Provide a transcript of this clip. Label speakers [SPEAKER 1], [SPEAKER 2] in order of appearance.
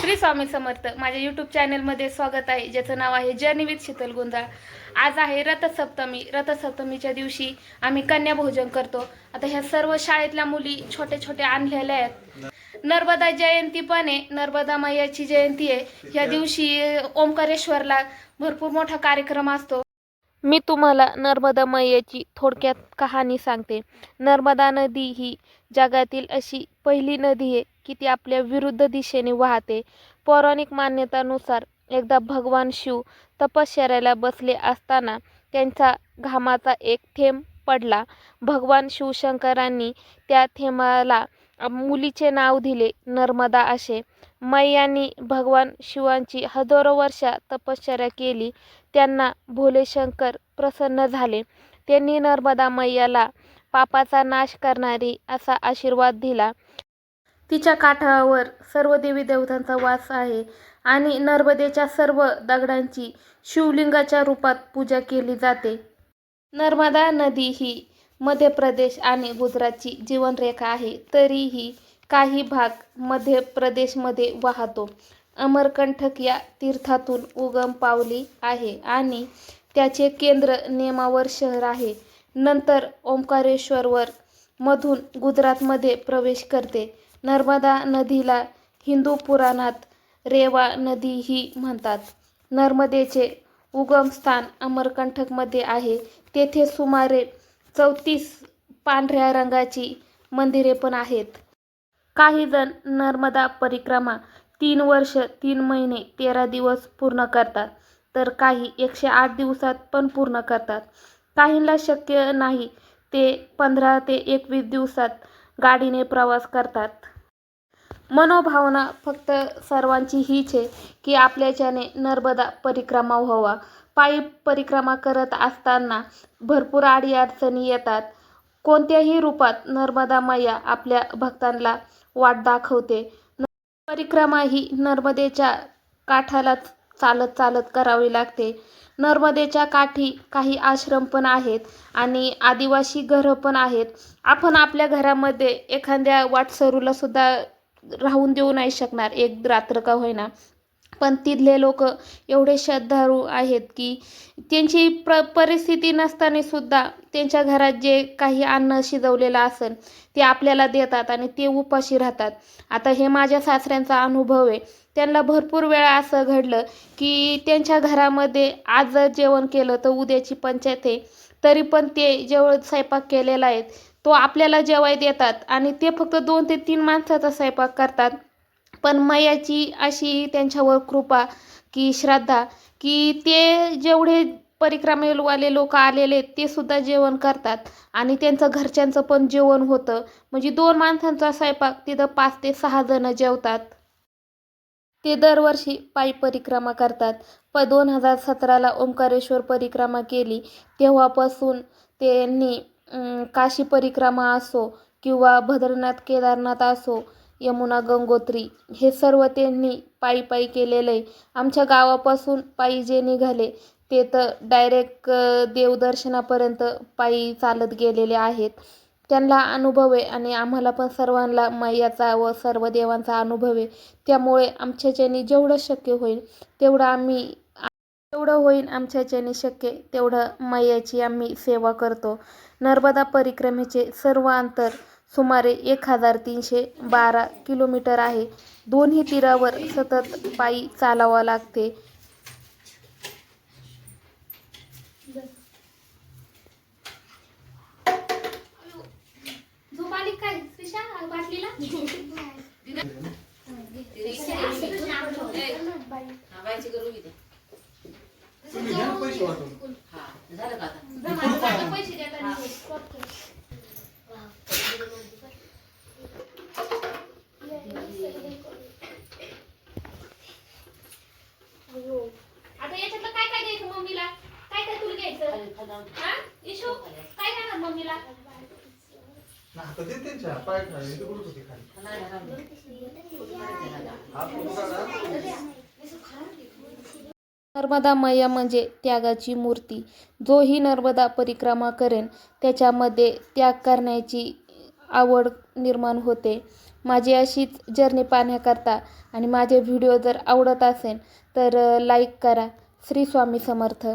[SPEAKER 1] श्री स्वामी समर्थ माझ्या यूट्यूब चॅनलमध्ये स्वागत आहे. ज्याचं नाव आहे जर्नी विथ शीतल गोंधळ. आज आहे रथसप्तमी. रथसप्तमीच्या दिवशी आम्ही कन्याभोजन करतो. आता ह्या सर्व शाळेतल्या मुली छोटे छोटे आणलेल्या आहेत. नर्मदा जयंती पण आहे नर्मदा मैयाची जयंती आहे. ह्या दिवशी ओंकारेश्वरला भरपूर मोठा कार्यक्रम असतो. मी तुम्हाला नर्मदा मैयाची थोडक्यात कहाणी सांगते. नर्मदा नदी ही जगातील अशी पहिली नदी आहे की ती आपल्या विरुद्ध दिशेने वाहते. पौराणिक मान्यतानुसार एकदा भगवान शिव तपश्चर्याला बसले असताना त्यांचा घामाचा एक थेंब पडला. भगवान शिवशंकरांनी त्या थेंबाला मुलीचे नाव दिले नर्मदा असे. मैयांनी भगवान शिवांची हजारो वर्षा तपश्चर्या केली. त्यांना भोलेशंकर प्रसन्न झाले. त्यांनी नर्मदा मैयाला पापाचा नाश करणारी असा आशीर्वाद दिला. तिच्या काठावर सर्व देवी देवतांचा वास आहे आणि नर्मदेच्या सर्व दगडांची शिवलिंगाच्या रूपात पूजा केली जाते. नर्मदा नदी ही मध्य प्रदेश आणि गुजरातची जीवनरेखा आहे. तरीही काही भाग मध्य प्रदेशमध्ये वाहतो. अमरकंटक या तीर्थातून उगम पावली आहे आणि त्याचे केंद्र नेमावर शहर आहे. नंतर ओंकारेश्वरवर मधून गुजरातमध्ये प्रवेश करते. नर्मदा नदीला हिंदू पुराणात रेवा नदी ही म्हणतात. नर्मदेचे उगमस्थान अमरकंटकमध्ये आहे. तेथे सुमारे चौतीस पांढऱ्या रंगाची मंदिरे पण आहेत. काही जण नर्मदा परिक्रमा तीन वर्ष तीन महिने तेरा दिवस पूर्ण करतात. तर काही एकशे आठ दिवसात पण पूर्ण करतात. काहींना शक्य नाही ते पंधरा ते एकवीस दिवसात गाडीने प्रवास करतात. मनोभावना फक्त सर्वांची हीच आहे की आपल्याच्याने नर्मदा परिक्रमा व्हावा. पायी परिक्रमा करत असताना भरपूर अडीअडचणी येतात. कोणत्याही रूपात नर्मदा मैया आपल्या भक्तांना वाट दाखवते. परिक्रमा ही नर्मदेच्या काठालाच चालत चालत करावी लागते. नर्मदेच्या काठी काही आश्रम पण आहेत आणि आदिवासी घरं पण आहेत. आपण आपल्या घरामध्ये एखाद्या वाटसरूला सुद्धा राहून देऊ नाही शकणार. एक रात्र का होईना. पण तिथले लोक एवढे श्रद्धाळू आहेत की त्यांची प्र परिस्थिती नसताना सुद्धा त्यांच्या घरात जे काही अन्न शिजवलेलं असेल ते आपल्याला देतात आणि ते उपाशी राहतात. आता हे माझ्या सासऱ्यांचा अनुभव आहे. त्यांना भरपूर वेळा असं घडलं की त्यांच्या घरामध्ये आज जर जेवण केलं तर उद्याची पंचायत आहे तरी पण ते जेवढं स्वयंपाक केलेला आहे. तो आपल्याला जेवाय देतात आणि ते फक्त दोन ते तीन माणसाचा स्वयंपाक करतात. पण मैयाची अशी त्यांच्यावर कृपा की श्रद्धा की ते जेवढे परिक्रमेवाले लोक आलेले ते सुद्धा जेवण करतात. आणि त्यांचं घरच्यांचं पण जेवण होतं. म्हणजे दोन माणसांचा स्वयंपाक तिथं पाच ते सहा जण जेवतात. ते दरवर्षी पायी परिक्रमा करतात. प दोन हजार सतराला ओंकारेश्वर परिक्रमा केली. तेव्हापासून त्यांनी काशी परिक्रमा असो किंवा भद्रनाथ केदारनाथ असो यमुना गंगोत्री हे सर्व त्यांनी पायी पायी केलेलं. आहे आमच्या गावापासून पायी जे निघाले ते तर डायरेक्ट देवदर्शनापर्यंत पायी चालत गेलेले आहेत. त्यांना अनुभव आहे आणि आम्हाला पण सर्वांना मैयाचा व सर्व देवांचा अनुभव आहे. त्यामुळे आमच्याच्याने जेवढं शक्य होईल तेवढं आम्ही जेवढं होईल आमच्याच्याने शक्य तेवढं मैयाची आम्ही सेवा करतो. नर्मदा परिक्रमेचे सर्व अंतर सुमारे एक हजार तीनशे बारा किलोमीटर आहे दोन्ही तीरावर सतत पायी चालावं लागते झोप आली काय त्रिशा बाटलीला
[SPEAKER 2] बायची करू इथे
[SPEAKER 3] तुम्ही घ्या ना पैसे वाटून
[SPEAKER 2] हा झालं का आता
[SPEAKER 1] पैसे देतात आता याच्यातलं काय काय द्यायचं मम्मीला काय काय तुला घ्यायचं
[SPEAKER 2] खाली खाली
[SPEAKER 1] हा इशू काय मम्मीला
[SPEAKER 3] आता दे त्यांच्या पाय खाली कुठं होती खाली. हात काढा
[SPEAKER 1] नर्मदा मैया म्हणजे त्यागाची मूर्ती. जोही नर्मदा परिक्रमा करेन त्याच्यामध्ये त्याग करण्याची आवड निर्माण होते. माझी अशीच जर्नी पाहण्याकरता आणि माझे व्हिडिओ जर आवडत असेल तर लाईक करा. श्री स्वामी समर्थ.